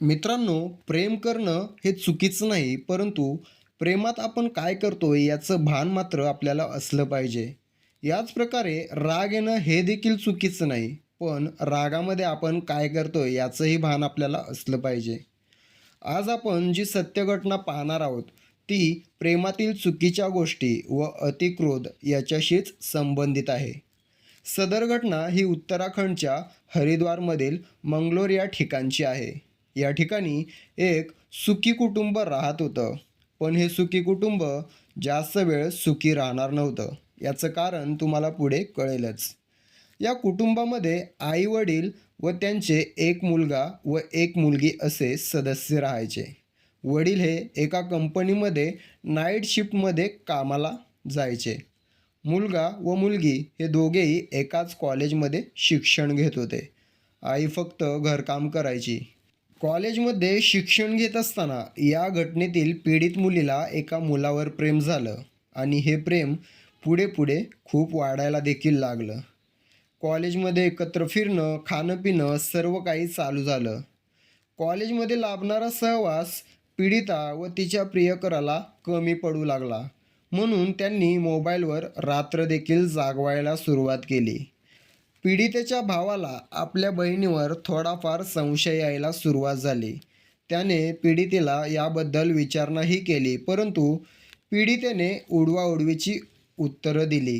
मित्रांनो प्रेम करणं हे चुकीचं नाही परंतु प्रेमात आपण काय करतो याचं भान मात्र आपल्याला असलं पाहिजे. याच प्रकारे राग येणं हे देखील चुकीचं नाही पण रागामध्ये आपण काय करतो याचंही भान आपल्याला असलं पाहिजे. आज आपण जी सत्यघटना पाहणार आहोत ती प्रेमातील चुकीच्या गोष्टी व अतिक्रोध याच्याशीच संबंधित आहे. सदर घटना ही उत्तराखंडच्या हरिद्वारमधील मंगलोर या ठिकाणची आहे. या ठिकाणी एक सुखी कुटुंब राहत होतं. पण हे सुखी कुटुंब जास्त वेळ सुखी राहणार नव्हतं. याचं कारण तुम्हाला पुढे कळेलच. या कुटुंबामध्ये आई वडील व त्यांचे एक मुलगा व एक मुलगी असे सदस्य राहायचे. वडील हे एका कंपनीमध्ये नाईट शिफ्टमध्ये कामाला जायचे. मुलगा व मुलगी हे दोघेही एकाच कॉलेजमध्ये शिक्षण घेत होते. आई फक्त घरकाम करायची. कॉलेजमध्ये शिक्षण घेत असताना या घटनेतील पीडित मुलीला एका मुलावर प्रेम झालं आणि हे प्रेम पुढे पुढे खूप वाढायला देखील लागलं. कॉलेजमध्ये एकत्र फिरणं खाणं पिणं सर्व काही चालू झालं. कॉलेजमध्ये लाभणारा सहवास पीडिता व तिच्या प्रियकराला कमी पडू लागला. म्हणून त्यांनी मोबाईलवर रात्र देखील जागवायला सुरुवात केली. पीडितेच्या भावाला आपल्या बहिणीवर थोडाफार संशय यायला सुरुवात झाली. त्याने पीडितेला याबद्दल विचारणाही केली परंतु पीडितेने उडवाउडवीची उत्तरं दिली.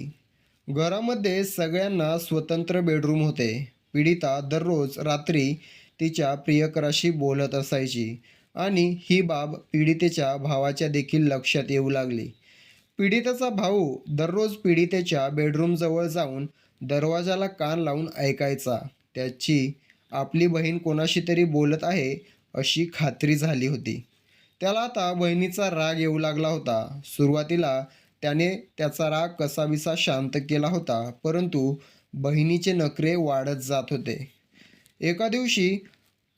घरामध्ये सगळ्यांना स्वतंत्र बेडरूम होते. पीडिता दररोज रात्री तिच्या प्रियकराशी बोलत असायची आणि ही बाब पीडितेच्या भावाच्या देखील लक्षात येऊ लागली. पीडितेचा भाऊ दररोज पीडितेच्या बेडरूमजवळ जाऊन दरवाजाला कान लावून ऐकायचा. त्याची आपली बहीण कोणाशी तरी बोलत आहे अशी खात्री झाली होती. त्याला आता बहिणीचा राग येऊ लागला होता. सुरुवातीला त्याने त्याचा राग कसाविसा शांत केला होता परंतु बहिणीचे नखरे वाढत जात होते. एका दिवशी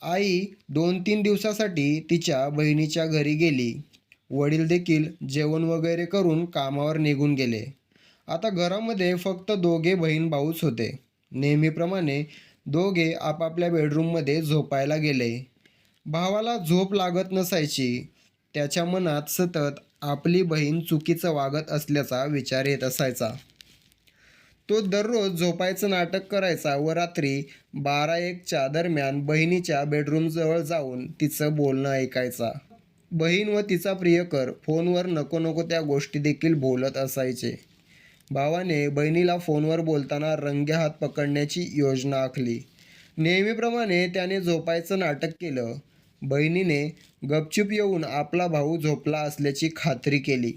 आई दोन तीन दिवसासाठी तिच्या बहिणीच्या घरी गेली. वडील देखील जेवण वगैरे करून कामावर निघून गेले. आता घरामध्ये फक्त दोघे बहीण भाऊच होते. नेहमीप्रमाणे दोघे आपापल्या बेडरूममध्ये झोपायला गेले. भावाला झोप लागत नसायची. त्याच्या मनात सतत आपली बहीण चुकीचं वागत असल्याचा विचार येत असायचा. तो दररोज झोपायचं नाटक करायचा व रात्री बारा एकच्या दरम्यान बहिणीच्या बेडरूमजवळ जाऊन तिचं बोलणं ऐकायचा. बहीण व तिचा प्रियकर फोनवर नको नको त्या गोष्टी देखील बोलत असायचे. भावाने बहिणीला फोनवर बोलताना रंगे हात पकडण्याची योजना आखली. नेहमीप्रमाणे त्याने झोपायचं नाटक केलं. बहिणीने गपचूप येऊन आपला भाऊ झोपला असल्याची खात्री केली.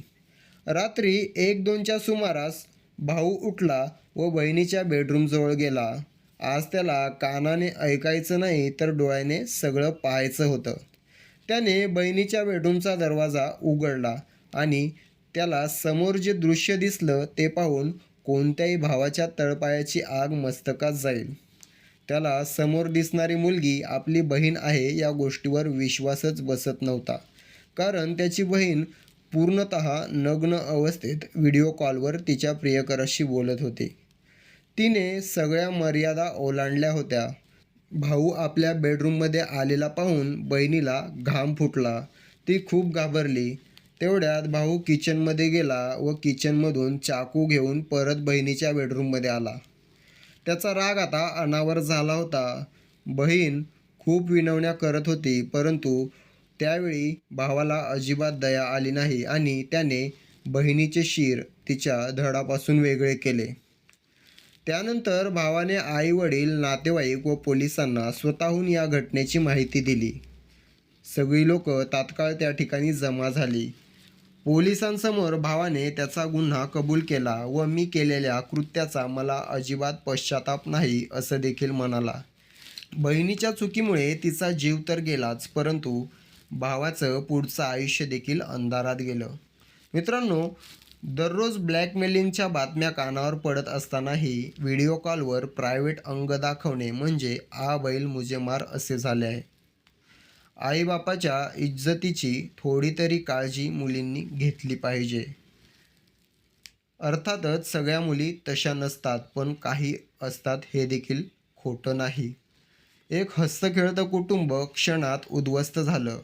रात्री एक दोनच्या सुमारास भाऊ उठला व बहिणीच्या बेडरूमजवळ गेला. आज त्याला कानाने ऐकायचं नाही तर डोळ्याने सगळं पाहायचं होतं. त्याने बहिणीच्या बेडरूमचा दरवाजा उघडला आणि त्याला समोर जे दृश्य दिसलं ते पाहून कोणत्याही भावाच्या तळपायाची आग मस्तकात जाईल. त्याला समोर दिसणारी मुलगी आपली बहीण आहे या गोष्टीवर विश्वासच बसत नव्हता. कारण त्याची बहीण पूर्णत नग्न अवस्थेत व्हिडिओ कॉलवर तिच्या प्रियकराशी बोलत होती. तिने सगळ्या मर्यादा ओलांडल्या होत्या. भाऊ आपल्या बेडरूममध्ये आलेला पाहून बहिणीला घाम फुटला. ती खूप घाबरली. तेवढ्यात भाऊ किचनमध्ये गेला व किचनमधून चाकू घेऊन परत बहिणीच्या बेडरूममध्ये आला. त्याचा राग आता अनावर झाला होता. बहीण खूप विनवण्या करत होती परंतु त्यावेळी भावाला अजिबात दया आली नाही आणि त्याने बहिणीचे शिर तिच्या धडापासून वेगळे केले. त्यानंतर भावाने आई वडील नातेवाईक व पोलिसांना स्वतःहून या घटनेची माहिती दिली. सगळी लोक तात्काळ त्या ठिकाणी जमा झाली. पोलिसांसमोर भावाने त्याचा गुन्हा कबूल केला व मी केलेल्या कृत्याचा मला अजिबात पश्चाताप नाही असं देखील म्हणाला. बहिणीच्या चुकीमुळे तिचा जीव तर गेलाच परंतु भावाचं पुढचं आयुष्य देखील अंधारात गेलं. मित्रांनो दररोज ब्लॅकमेलिंगच्या बातम्या कानावर पडत असतानाही व्हिडिओ कॉलवर प्रायव्हेट अंग दाखवणे म्हणजे आ बैल मुझे मार असे झाले आहे. आईबापाच्या इज्जतीची थोडी तरी काळजी मुलींनी घेतली पाहिजे. अर्थातच सगळ्या मुली तशा नसतात पण काही असतात हे देखील खोटं नाही. एक हस्तखेळतं कुटुंब क्षणात उद्ध्वस्त झालं.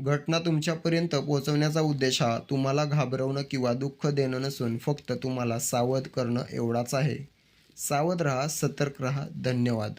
घटना तुमच्यापर्यंत पोहोचवण्याचा उद्देश हा तुम्हाला घाबरवणं किंवा दुःख देणं नसून फक्त तुम्हाला सावध करणं एवढाच आहे. सावध रहा सतर्क रहा. धन्यवाद.